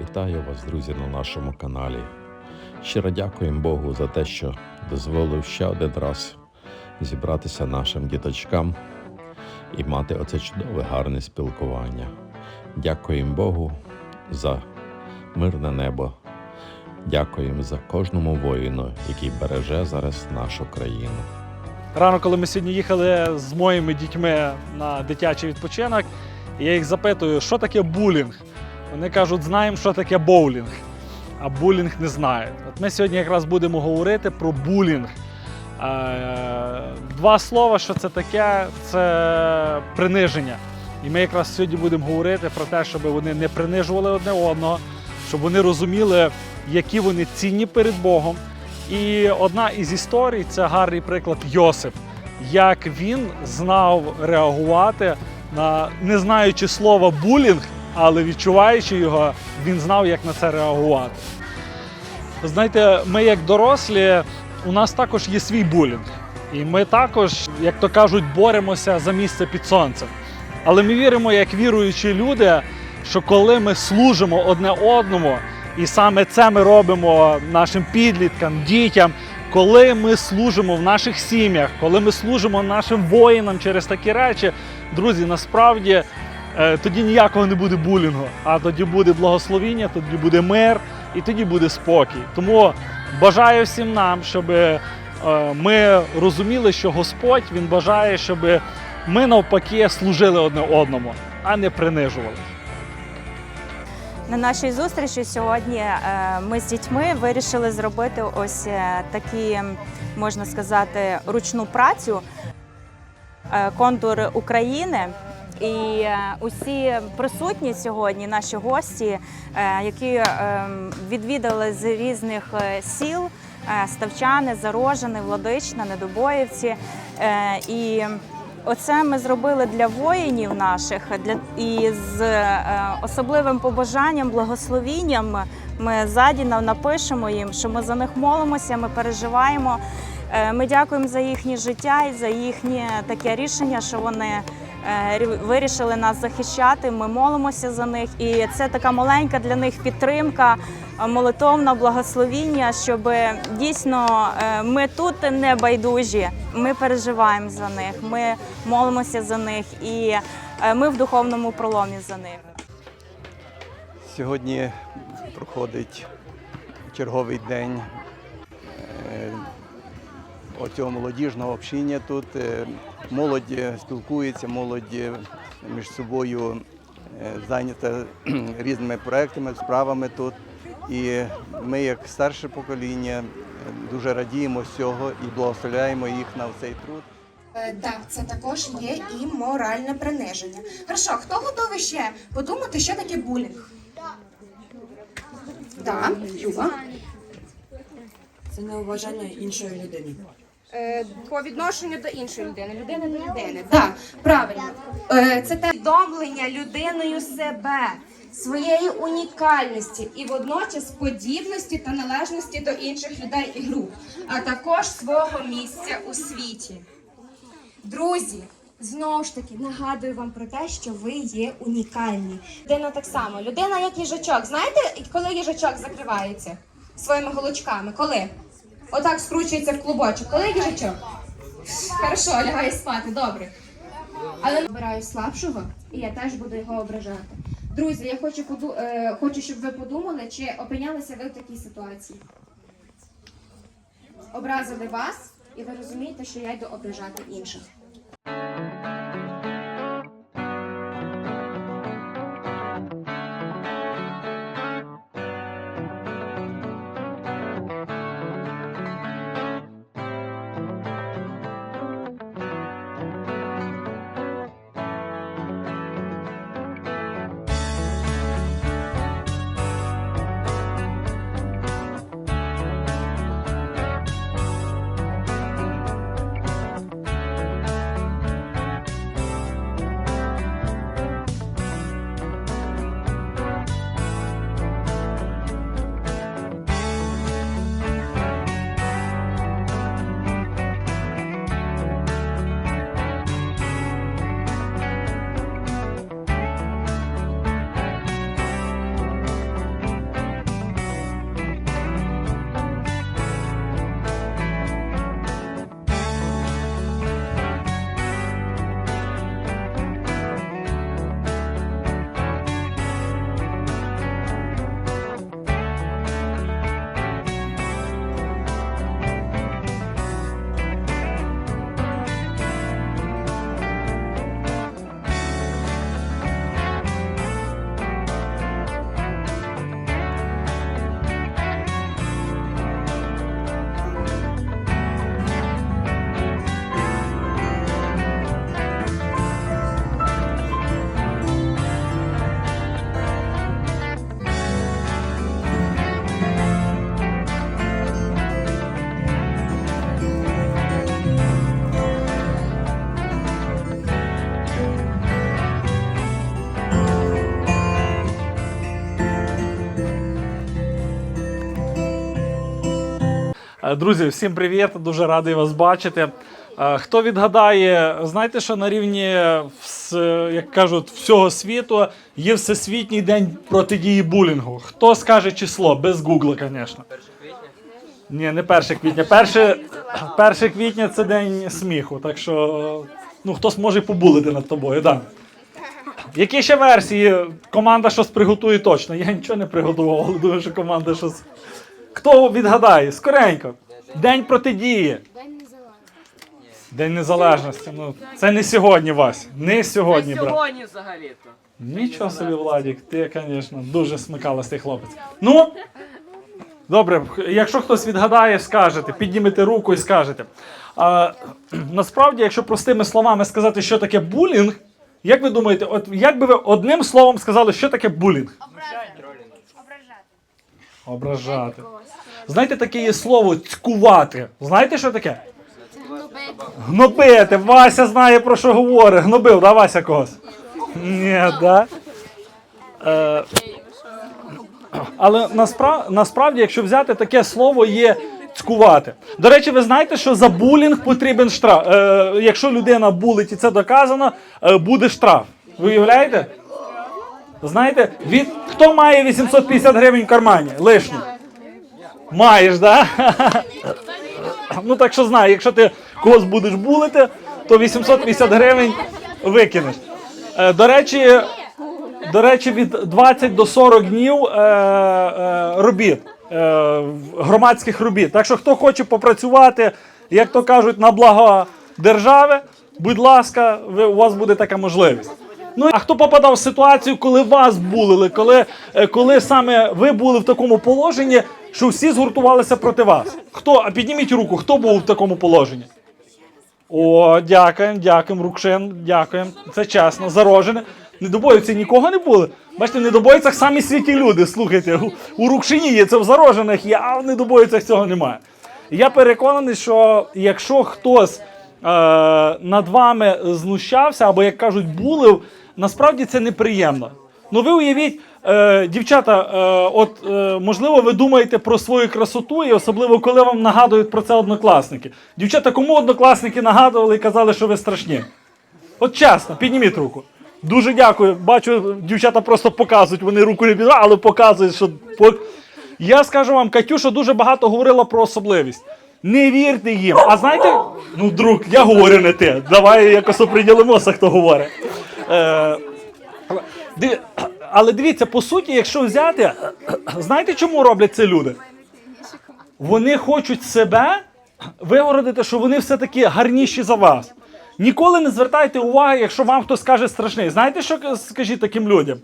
Вітаю вас, друзі, на нашому каналі. Щиро дякуємо Богу за те, що дозволив ще один раз зібратися нашим діточкам і мати оце чудове гарне спілкування. Дякуємо Богу за мирне небо. Дякуємо за кожному воїну, який береже зараз нашу країну. Рано, коли ми сьогодні їхали з моїми дітьми на дитячий відпочинок, я їх запитую, що таке булінг. Вони кажуть, знаємо, що таке боулінг, а булінг не знають. От ми сьогодні якраз будемо говорити про булінг. Два слова, що це таке, це приниження. І ми якраз сьогодні будемо говорити про те, щоб вони не принижували одне одного, щоб вони розуміли, які вони цінні перед Богом. І одна із історій це гарний приклад Йосип, як він знав реагувати на не знаючи слова булінг, але відчуваючи його, він знав, як на це реагувати. Знаєте, ми як дорослі, у нас також є свій булінг. І ми також, як то кажуть, боремося за місце під сонцем. Але ми віримо, як віруючі люди, що коли ми служимо одне одному, і саме це ми робимо нашим підліткам, дітям, коли ми служимо в наших сім'ях, коли ми служимо нашим воїнам через такі речі, друзі, насправді тоді ніякого не буде булінгу, а тоді буде благословіння, тоді буде мир і тоді буде спокій. Тому бажаю всім нам, щоб е, ми розуміли, що Господь Він бажає, щоб ми навпаки служили одне одному, а не принижували. На нашій зустрічі сьогодні е, ми з дітьми вирішили зробити ось е, такі, можна сказати, ручну працю е, контур України. І е, усі присутні сьогодні, наші гості, е, які е, відвідали з різних е, сіл Ставчани, Зарожини, Владична, Недобоївці. І Оце ми зробили для воїнів наших, для і з особливим побажанням, благословінням. Ми ззаді нам напишемо їм, що ми за них молимося, ми переживаємо. Ми дякуємо за їхнє життя і за їхнє таке рішення, що вони вирішили нас захищати. Ми молимося за них, і це така маленька для них підтримка, е, молитовна благословіння, щоб дійсно е, ми тут не байдужі. Ми переживаємо за них, ми молимося за них, і е, ми в духовному проломі за них. Сьогодні проходить черговий день е, оцього молодіжного общення тут. Е, Молодь спілкується, молодь між собою е, зайнята різними проектами, справами тут. І ми, як старше покоління, дуже радіємо з цього і благословляємо їх на цей труд. Е, Так, це також є і моральне приниження. Хорошо, хто готовий ще подумати, що таке булінг? Так, Люба. Це неуважання іншої людини. Е, По відношенню до іншої людини, людини до людини. Так, правильно. Е, Це те усвідомлення людиною себе, своєї унікальності і водночас подібності та належності до інших людей і груп, а також свого місця у світі. Друзі, знову ж таки нагадую вам про те, що ви є унікальні. Людина так само. Людина як їжачок. Знаєте, коли їжачок закривається своїми голочками? Коли? Отак скручується в клубочок. Коли їжачок? Хорошо, лягає спати, добре. Але обираю слабшого, і я теж буду його ображати. Друзі, я хочу поду... е, хочу, щоб ви подумали, чи опинялися ви в такій ситуації. Образили вас, і ви розумієте, що я йду ображати інших. Друзі, всім привіт! Дуже радий вас бачити. Е, Хто відгадає, знаєте, що на рівні, як кажуть, всього світу є Всесвітній день протидії булінгу. Хто скаже число? Без гугла, звісно. Ні, не 1 квітня. 1, 1 квітня це день сміху, так що ну, хтось може побулити над тобою. Да. Які ще версії? Команда щось приготує точно. Я нічого не приготував, але думаю, що команда щось. Хто відгадає? Скоренько. День протидії. День незалежності. Ну, це не сьогодні, Вась. Не сьогодні, брат. Сьогодні взагалі-то. Нічого собі, Владік, ти, звісно, дуже смикалистий хлопець. Ну, добре, якщо хтось відгадає, скажете, піднімете руку і скажете. А, насправді, якщо простими словами сказати, що таке булінг, як ви думаєте, от як би ви одним словом сказали, що таке булінг? Ображати. Знаєте, таке є слово цькувати. Знаєте, що таке? Гнобити. Вася знає про що говорить. Гнобив, да, Вася когось? Ні, да. Е, але насправ, насправді, якщо взяти таке слово, є цькувати. До речі, ви знаєте, що за булінг потрібен штраф. Е, якщо людина булить і це доказано, е, буде штраф. Ви уявляєте? Знаєте, від хто має 850 гривень в кармані? Лишню. Маєш, да? Ну так що знай, якщо ти когось будеш булити, то 850 гривень викинеш. Е, до речі, до речі, від 20 до 40 днів е, е, робіт, громадських робіт. Так що хто хоче попрацювати, як то кажуть, на благо держави, будь ласка, ви, у вас буде така можливість. Ну а хто попадав в ситуацію, коли вас булили, коли, е, коли саме ви були в такому положенні, що всі згуртувалися проти вас? Хто? Підніміть руку, хто був в такому положенні? О, дякуємо, дякуємо, Рукшин, дякуємо. Це чесно, зарожене. Недобоївці нікого не були. Бачите, в недобоївцях самі святі люди. Слухайте, у, у Рукшині є це в зарожених, є, а в недобоївцях цього немає. Я переконаний, що якщо хтось е, над вами знущався, або, як кажуть, булив, насправді це неприємно. Ну ви уявіть, е, дівчата, е, от е, можливо, ви думаєте про свою красоту, і особливо коли вам нагадують про це однокласники. Дівчата, кому однокласники нагадували і казали, що ви страшні? От чесно, підніміть руку. Дуже дякую. Бачу, дівчата просто показують, вони руку не піднімають, але показують, що. Я скажу вам, Катюша дуже багато говорила про особливість. Не вірте їм. А знаєте, ну, друг, я говорю не ти. Давай якось оприділимося, хто говорить. Е, Але дивіться, по суті, якщо взяти, знаєте, чому роблять це люди? Вони хочуть себе вигородити, що вони все-таки гарніші за вас. Ніколи не звертайте уваги, якщо вам хтось скаже страшний. Знаєте, що скажіть таким людям?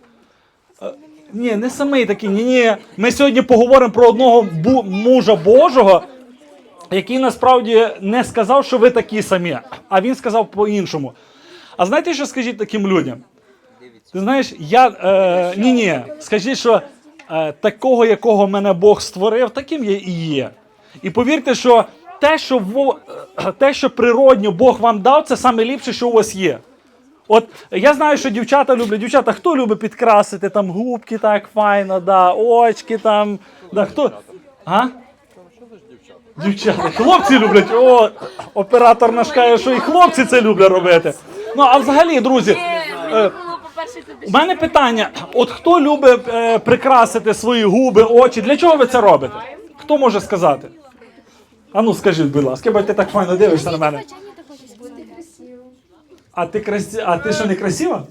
Е, Ні, не самий такий. Ні, ні. Ми сьогодні поговоримо про одного бу- мужа Божого, який насправді не сказав, що ви такі самі, а він сказав по-іншому. А знаєте, що скажіть таким людям? Ти знаєш, я е, ні, ні, скажіть, що е, такого, якого мене Бог створив, таким я і є. І повірте, що те, що во, е, те, що природньо Бог вам дав, це саме ліпше, що у вас є. От я знаю, що дівчата люблять. Дівчата, хто любить підкрасити там губки так файно, да, очки там. Да, хто? А? Дівчата, хлопці люблять. О, оператор наш каже, що і хлопці це люблять робити. Ну, а взагалі, друзі, е, у мене питання: от хто любить е, прикрасити свої губи, очі? Для чого ви це робите? Хто може сказати? А ну скажіть, будь ласка, бо ти так файно дивишся на мене. А ти красі... А ти що не красива?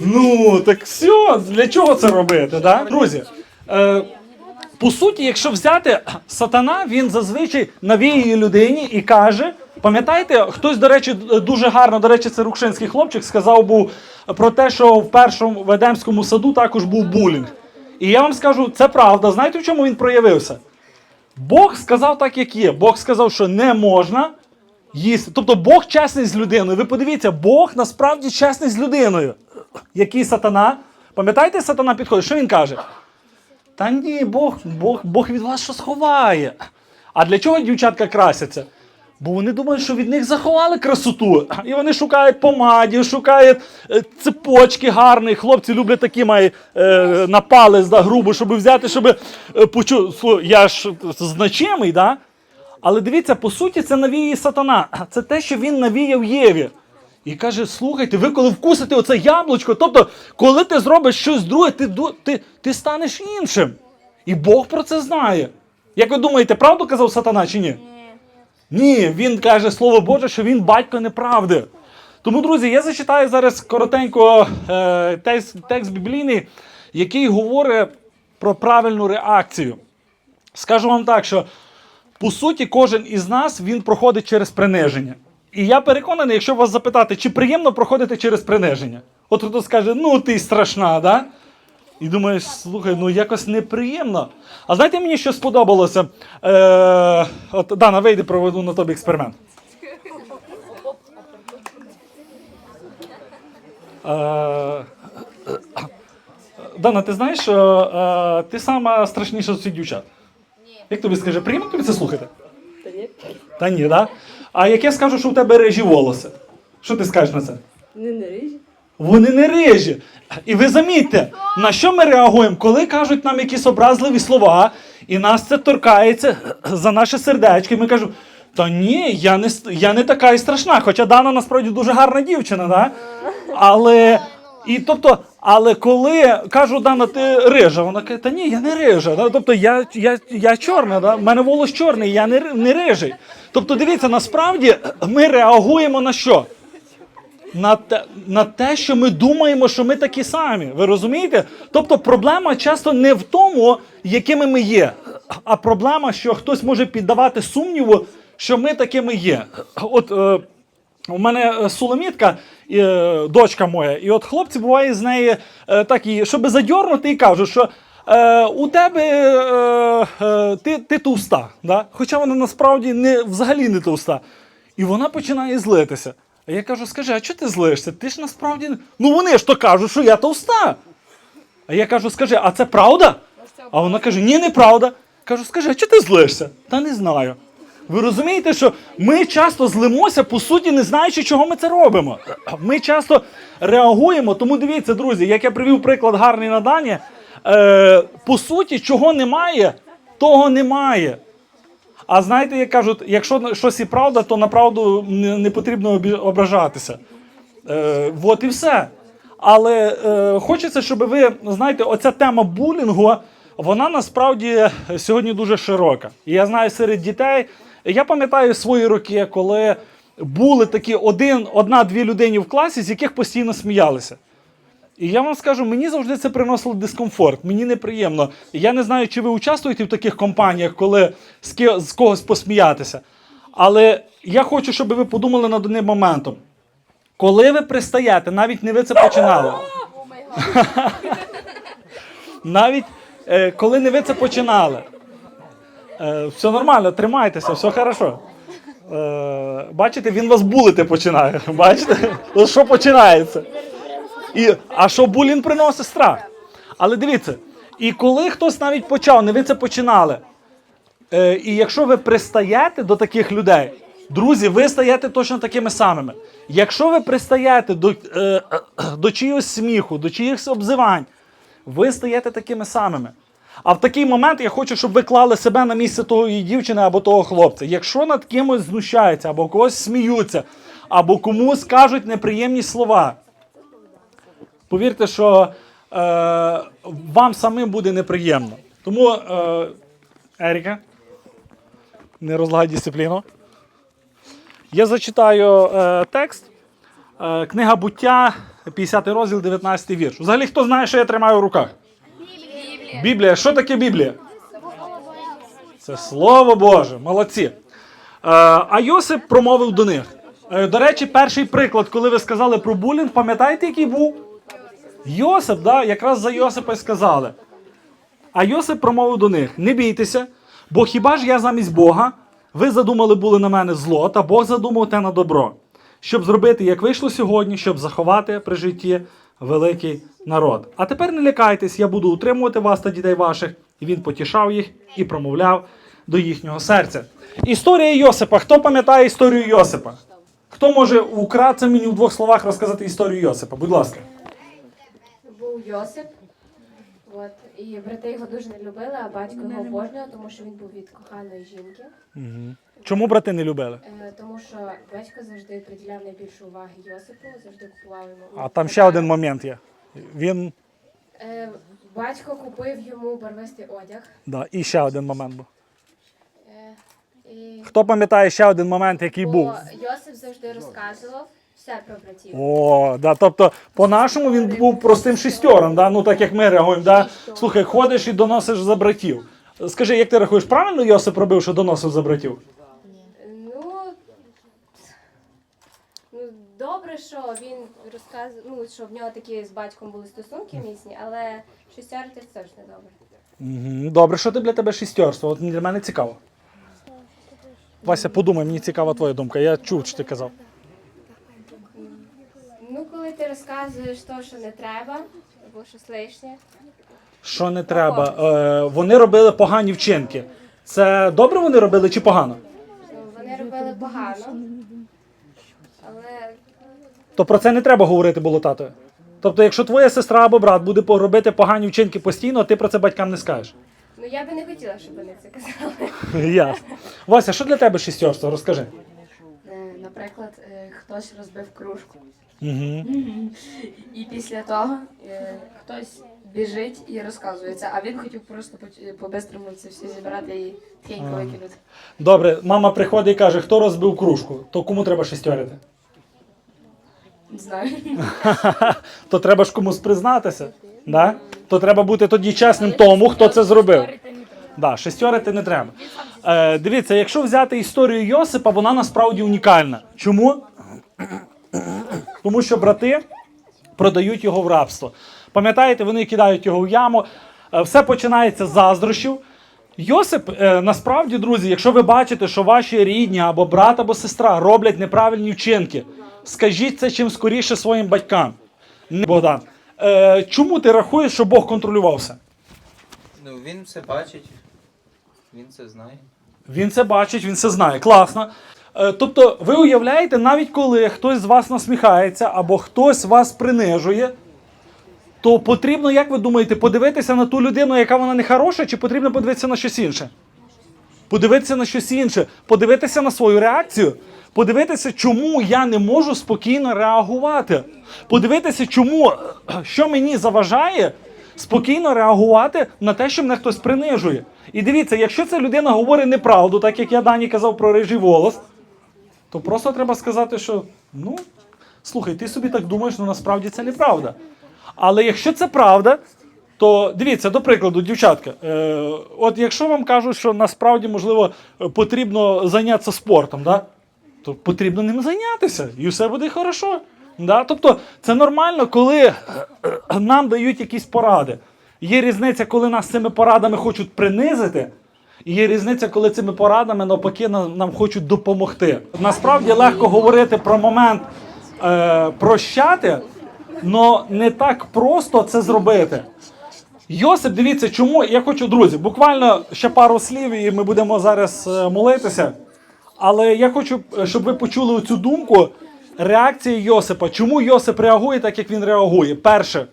Ну, так все, для чого це робити? Да? Друзі, е, по суті, якщо взяти сатана, він зазвичай навіює людині і каже. Пам'ятаєте, хтось, до речі, дуже гарно, до речі, це рукшинський хлопчик, сказав був про те, що в першому в Едемському саду також був булінг. І я вам скажу, це правда. Знаєте, в чому він проявився? Бог сказав так, як є. Бог сказав, що не можна їсти. Тобто Бог чесний з людиною. Ви подивіться, Бог насправді чесний з людиною. Який сатана? Пам'ятаєте, сатана підходить? Що він каже? Та ні, Бог, Бог, Бог від вас щось ховає. А для чого дівчатка красяться? Бо вони думають, що від них заховали красоту. І вони шукають помаді, шукають е, цепочки гарні. Хлопці люблять такі мають е, на палець да, грубо, щоб взяти, щоб е, почу... Слу- Я ж значимий, да? Але дивіться, по суті, це навіє сатана. Це те, що він навіяв Єві. І каже: слухайте, ви коли вкусите оце яблучко, тобто, коли ти зробиш щось друге, ти, ти, ти станеш іншим. І Бог про це знає. Як ви думаєте, правду казав сатана чи ні? Ні, він каже слово Боже, що він батько неправди. Тому, друзі, я зачитаю зараз коротенько е, текст, текст біблійний, який говорить про правильну реакцію. Скажу вам так, що по суті, кожен із нас він проходить через приниження. І я переконаний, якщо вас запитати, чи приємно проходити через приниження? От хто скаже, ну ти страшна, да? І думаєш, слухай, ну якось неприємно. А знаєте, мені що сподобалося? Е, от Дана, вийди, проведу на тобі експеримент. Е, Дана, ти знаєш, що е, ти сама страшніша з цих дівчат? Ні. Як тобі скаже, приємно тобі це слухати? Та ні. Та ні, так? Да? А як я скажу, що у тебе рижі волоси? Що ти скажеш на це? Не не рижі. Вони не рижі. І ви замітьте, на що ми реагуємо, коли кажуть нам якісь образливі слова, і нас це торкається за наше сердечко, і ми кажемо, та ні, я не, я не така і страшна. Хоча Дана насправді дуже гарна дівчина, да? але. І тобто, але коли кажу, Дана, ти рижа, вона каже, та ні, я не рижа. Да? Тобто я, я, я чорна, да? в мене волос чорний, я не, не рижий. Тобто, дивіться, насправді ми реагуємо на що? На те, на те, що ми думаємо, що ми такі самі. Ви розумієте? Тобто проблема часто не в тому, якими ми є, а проблема, що хтось може піддавати сумніву, що ми такими є. От е, у мене е, Соломітка, е, дочка моя, і от хлопці буває з неї е, такі, щоб задьорнути, і кажуть, що. Е, у тебе е, е, ти, ти товста, да? хоча вона насправді не, взагалі не товста. І вона починає злитися. А я кажу: скажи, а чого ти злишся? Ти ж насправді. Ну вони ж то кажуть, що я товста. А я кажу, скажи, а це правда? А вона каже, ні, неправда. Кажу, скажи, а чого ти злишся? Та не знаю. Ви розумієте, що ми часто злимося, по суті, не знаючи, чого ми це робимо. Ми часто реагуємо, тому дивіться, друзі, як я привів приклад гарний на Дані, е, по суті, чого немає, того немає. А знаєте, як кажуть, якщо щось і правда, то на правду не, потрібно ображатися. Е, от і все. Але е, хочеться, щоб ви знаєте, оця тема булінгу, вона насправді сьогодні дуже широка. І я знаю серед дітей. Я пам'ятаю свої роки, коли були такі один, одна-дві людини в класі, з яких постійно сміялися. І я вам скажу, мені завжди це приносило дискомфорт, мені неприємно. Я не знаю, чи ви участвуєте в таких компаніях, коли з, когось посміятися. Але я хочу, щоб ви подумали над одним моментом. Коли ви пристаєте, навіть не ви це починали. навіть е, коли не ви це починали. Е, все нормально, тримайтеся, все хорошо. Е, бачите, він вас булити починає. Бачите? Що починається. І, а що булінг приносить страх? Але дивіться, і коли хтось навіть почав, не ви це починали. Е, і якщо ви пристаєте до таких людей, друзі, ви стаєте точно такими самими. Якщо ви пристаєте до, е, до чиїсь сміху, до чиїхось обзивань, ви стаєте такими самими. А в такий момент я хочу, щоб ви клали себе на місце тої дівчини або того хлопця. Якщо над кимось знущаються, або когось сміються, або комусь кажуть неприємні слова, повірте, що е, вам самим буде неприємно. Тому, е, Еріка, не розлагай дисципліну. Я зачитаю е, текст. Е, книга буття, 50 розділ, 19 вірш. Взагалі, хто знає, що я тримаю в руках? Біблія. Біблія. Що таке Біблія? Це Слово Боже. Молодці. Е, а Йосип промовив до них. Е, до речі, перший приклад, коли ви сказали про булінг, пам'ятаєте, який був? Йосип, да, якраз за Йосипа й сказали. А Йосип промовив до них: не бійтеся, бо хіба ж я замість Бога? Ви задумали були на мене зло, та Бог задумав те на добро, щоб зробити, як вийшло сьогодні, щоб заховати при житті великий народ. А тепер не лякайтесь, я буду утримувати вас та дітей ваших. І він потішав їх і промовляв до їхнього серця. Історія Йосипа. Хто пам'ятає історію Йосипа? Хто може вкратце мені в двох словах розказати історію Йосипа? Будь ласка. Був Йосип От і брати його дуже не любили, а батько його обожнював, тому що він був від коханої жінки. Чому брати не любили? Е, Тому що батько завжди приділяв найбільше уваги Йосипу, завжди купував йому. А там ще один момент є. Він. Е, Батько купив йому барвистий одяг. Да, і ще один момент був. Е, І... Хто пам'ятає ще один момент, який Бо був? Йосип завжди розказував все про братів. О, да, тобто, по-нашому він був простим шістьором, да? ну так як ми реагуємо. Да? Слухай, ходиш і доносиш за братів. Скажи, як ти рахуєш, правильно Йосип робив, що доносив за братів? Ну, ну добре, що він розказував, ну що в нього такі з батьком були стосунки міцні, але шістярити це ж не добре. Мгм, Добре, що ти для тебе шістьорство? От для мене цікаво. Вася, подумай, мені цікава твоя думка. Я чув, що ти казав. Коли ти розказуєш то, що не треба, або щось лишнє, Що не треба? Е, вони робили погані вчинки. Це добре вони робили чи погано? ну, вони робили погано. Але То про це не треба говорити було татою. Тобто, якщо твоя сестра або брат буде по- робити погані вчинки постійно, ти про це батькам не скажеш. ну я би не хотіла, щоб вони це казали. Ясно. Вася, що для тебе шістьорство? Розкажи. Е, Наприклад, е, хтось розбив кружку, Угу. і після того е, хтось біжить і розказує це, а він хотів просто по- по-бистрому це все зібрати і тихенько викинути. Добре, мама приходить і каже, хто розбив кружку, то кому треба шістьорити? Не знаю. То треба ж комусь признатися. Да? То треба бути тоді чесним тому, хто це зробив. Да, шестерити не треба. Е, дивіться, якщо взяти історію Йосипа, вона насправді унікальна. Чому? Тому що брати продають його в рабство. Пам'ятаєте, вони кидають його в яму. Е, Все починається з заздрощів. Йосип, е, насправді, друзі, якщо ви бачите, що ваші рідні або брат, або сестра роблять неправильні вчинки, скажіть це чим скоріше своїм батькам. Не- Богдан, е, чому ти рахуєш, що Бог контролював все? Ну, він все бачить, він це знає. Він це бачить, він це знає. Класно. Е, Тобто, ви уявляєте, навіть коли хтось з вас насміхається або хтось вас принижує, то потрібно, як ви думаєте, подивитися на ту людину, яка вона не хороша, чи потрібно подивитися на щось інше? Подивитися на щось інше, подивитися на свою реакцію, подивитися, чому я не можу спокійно реагувати. Подивитися, чому, що мені заважає спокійно реагувати на те, що мене хтось принижує. І дивіться, якщо ця людина говорить неправду, так як я Дані казав про рижий волос, то просто треба сказати, що ну, слухай, ти собі так думаєш, але насправді це неправда. Але якщо це правда, то дивіться, до прикладу, дівчатка, е, от якщо вам кажуть, що насправді, можливо, потрібно зайнятися спортом, да? то потрібно ним зайнятися, і все буде хорошо. Да? Тобто це нормально, коли е, е, нам дають якісь поради. Є різниця, коли нас цими порадами хочуть принизити, є різниця, коли цими порадами навпаки нам, нам хочуть допомогти. Насправді легко говорити про момент е, прощати, але не так просто це зробити. Йосип, дивіться, чому я хочу, друзі, буквально ще пару слів, і ми будемо зараз е, молитися. Але я хочу, е, щоб ви почули цю думку реакції Йосипа. Чому Йосип реагує так, як він реагує? Перше,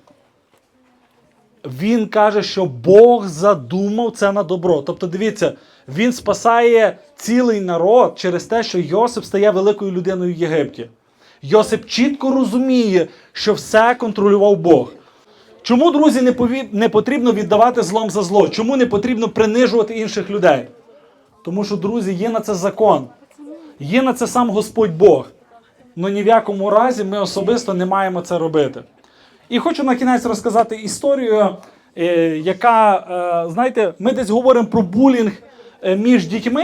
він каже, що Бог задумав це на добро. Тобто, дивіться, він спасає цілий народ через те, що Йосип стає великою людиною в Єгипті. Йосип чітко розуміє, що все контролював Бог. Чому, друзі, не, пові... не потрібно віддавати злом за зло? Чому не потрібно принижувати інших людей? Тому що, друзі, є на це закон, є на це сам Господь Бог. Але ні в якому разі ми особисто не маємо це робити. І хочу на кінець розказати історію, е, яка, е, знаєте, ми десь говоримо про булінг е, між дітьми.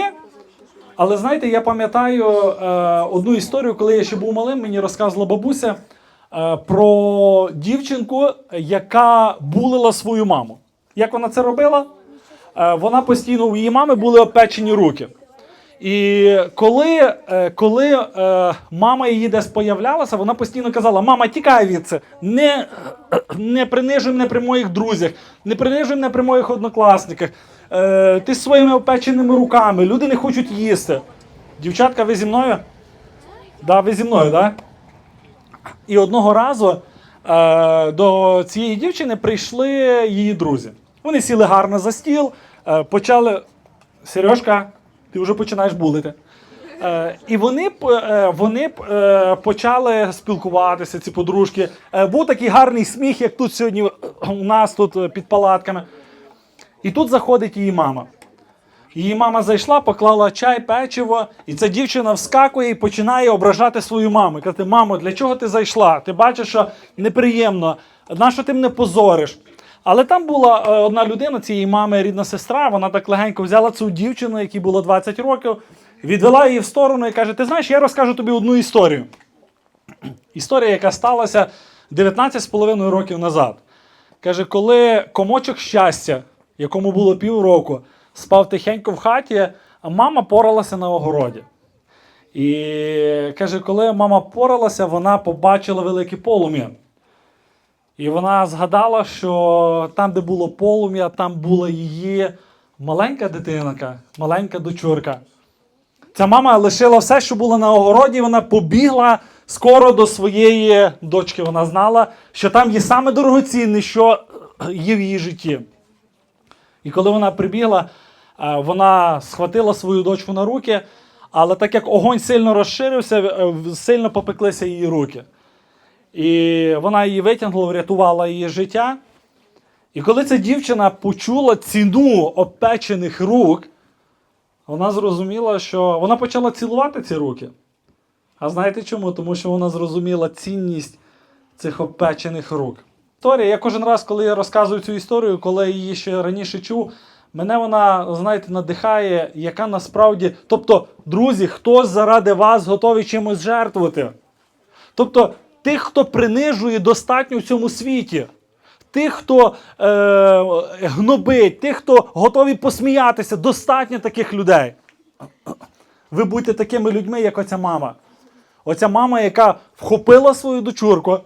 Але знаєте, я пам'ятаю одну історію, коли я ще був малим, мені розказувала бабуся про дівчинку, яка булила свою маму. Як вона це робила? Вона постійно у її мами були опечені руки. І коли, е, коли е, мама її десь появлялася, вона постійно казала: Мама, тікай від це, не, не принижуй мене при моїх друзях, не принижуй мене при моїх однокласниках. Е, ти з своїми опеченими руками, люди не хочуть їсти. Дівчатка, ви зі мною? Да, ви зі мною? Да? І одного разу до цієї дівчини прийшли її друзі. Вони сіли гарно за стіл, почали. Сережка, ти вже починаєш булити. Е, і вони, е, вони е, почали спілкуватися, ці подружки. Е, був такий гарний сміх, як тут сьогодні е, у нас тут е, під палатками. І тут заходить її мама. Її мама зайшла, поклала чай, печиво, і ця дівчина вскакує і починає ображати свою маму. Каже, мамо, для чого ти зайшла? Ти бачиш, що неприємно, нащо ти мене позориш? Але там була е, одна людина, цієї мами, рідна сестра, вона так легенько взяла цю дівчину, якій було 20 років, відвела її в сторону і каже: Ти знаєш, я розкажу тобі одну історію. Історія, яка сталася 19,5 років назад. Каже, коли комочок щастя, якому було півроку, спав тихенько в хаті, а мама поралася на огороді. І каже, коли мама поралася, вона побачила велике полум'я. І вона згадала, що там, де було полум'я, там була її маленька дитинка, маленька дочурка. Ця мама лишила все, що було на огороді, вона побігла скоро до своєї дочки. Вона знала, що там є саме дорогоцінне, що є в її житті. І коли вона прибігла, е, вона схватила свою дочку на руки, але так як огонь сильно розширився, е, сильно попеклися її руки. І вона її витягнула, врятувала її життя. І коли ця дівчина почула ціну опечених рук, вона зрозуміла, що вона почала цілувати ці руки. А знаєте чому? Тому що вона зрозуміла цінність цих опечених рук. Історія, я кожен раз, коли я розказую цю історію, коли я її ще раніше чув, мене вона, знаєте, надихає, яка насправді. Тобто, друзі, хтось заради вас готовий чимось жертвувати. Тобто, тих, хто принижує достатньо в цьому світі. Тих, хто е, гнобить, тих, хто готові посміятися, достатньо таких людей. Ви будьте такими людьми, як оця мама. Оця мама, яка вхопила свою дочурку,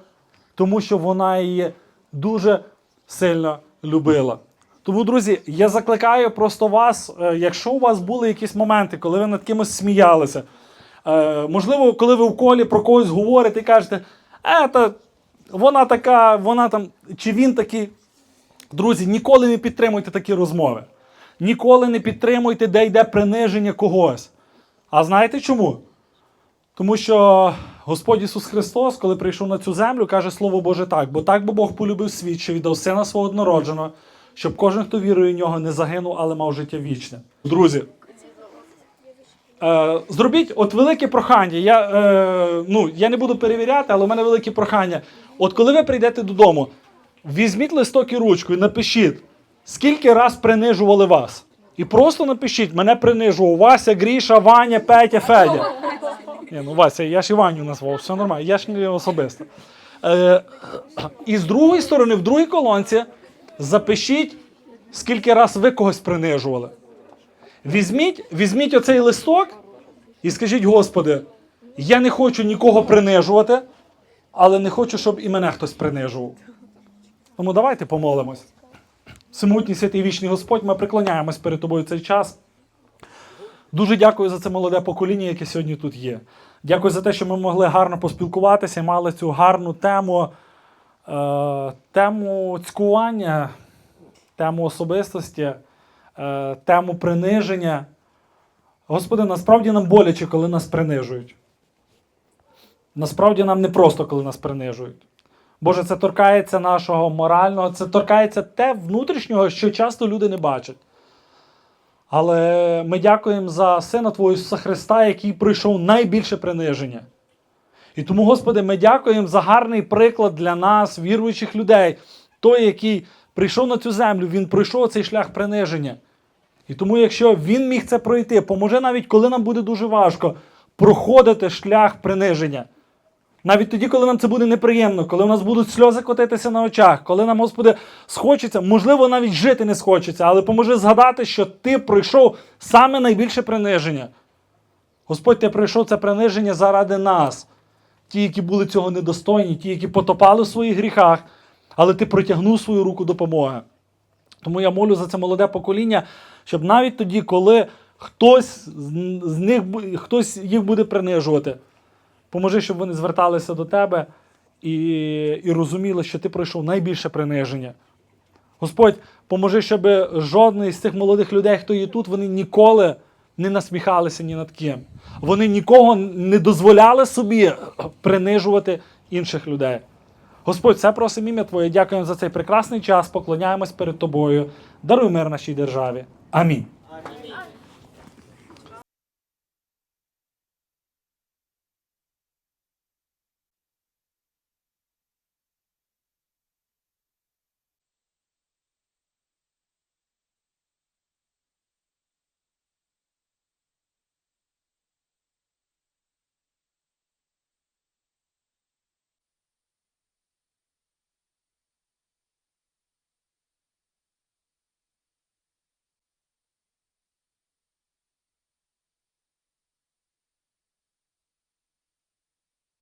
тому що вона її дуже сильно любила. Тому, друзі, я закликаю просто вас, е, якщо у вас були якісь моменти, коли ви над кимось сміялися, е, можливо, коли ви в колі про когось говорите і кажете, е, вона така, вона там, чи він такий. Друзі, ніколи не підтримуйте такі розмови. Ніколи не підтримуйте, де йде приниження когось. А знаєте чому? Тому що Господь Ісус Христос, коли прийшов на цю землю, каже Слово Боже так, бо так би Бог полюбив світ, що віддав сина свого однородженого, щоб кожен, хто вірує в нього, не загинув, але мав життя вічне. Друзі, е, зробіть от велике прохання. Я, е, ну, я не буду перевіряти, але у мене велике прохання. От коли ви прийдете додому, візьміть листок і ручку і напишіть, скільки раз принижували вас. І просто напишіть, мене принижував Вася, Гріша, Ваня, Петя, Федя. Ні, ну Вася, я ж і Ваню назвав, все нормально, я ж не особисто. Е, і з другої сторони, в другій колонці, запишіть, скільки раз ви когось принижували. Візьміть, візьміть оцей листок і скажіть, Господи, я не хочу нікого принижувати, але не хочу, щоб і мене хтось принижував. Тому давайте помолимось. Всемогутній святий вічний Господь, ми преклоняємось перед тобою цей час. Дуже дякую за це молоде покоління, яке сьогодні тут є. Дякую за те, що ми могли гарно поспілкуватися і мали цю гарну тему, е, тему цькування, тему особистості, е, тему приниження. Господи, насправді нам боляче, коли нас принижують. Насправді нам не просто, коли нас принижують. Боже, це торкається нашого морального, це торкається те внутрішнього, що часто люди не бачать. Але ми дякуємо за Сина Твого Ісуса Христа, який пройшов найбільше приниження. І тому, Господи, ми дякуємо за гарний приклад для нас, віруючих людей. Той, який прийшов на цю землю, він пройшов цей шлях приниження. І тому, якщо він міг це пройти, поможе навіть коли нам буде дуже важко проходити шлях приниження. Навіть тоді, коли нам це буде неприємно, коли у нас будуть сльози котитися на очах, коли нам, Господи, схочеться, можливо, навіть жити не схочеться, але поможи згадати, що ти пройшов саме найбільше приниження. Господь, ти пройшов це приниження заради нас. Ті, які були цього недостойні, ті, які потопали в своїх гріхах, але ти протягнув свою руку допомоги. Тому я молю за це молоде покоління, щоб навіть тоді, коли хтось з них хтось їх буде принижувати, поможи, щоб вони зверталися до тебе і, і розуміли, що ти пройшов найбільше приниження. Господь, поможи, щоб жодний з цих молодих людей, хто є тут, вони ніколи не насміхалися ні над ким. Вони нікого не дозволяли собі принижувати інших людей. Господь, все просимо ім'я Твоє. Дякуємо за цей прекрасний час. Поклоняємось перед Тобою. Даруй мир нашій державі. Амінь.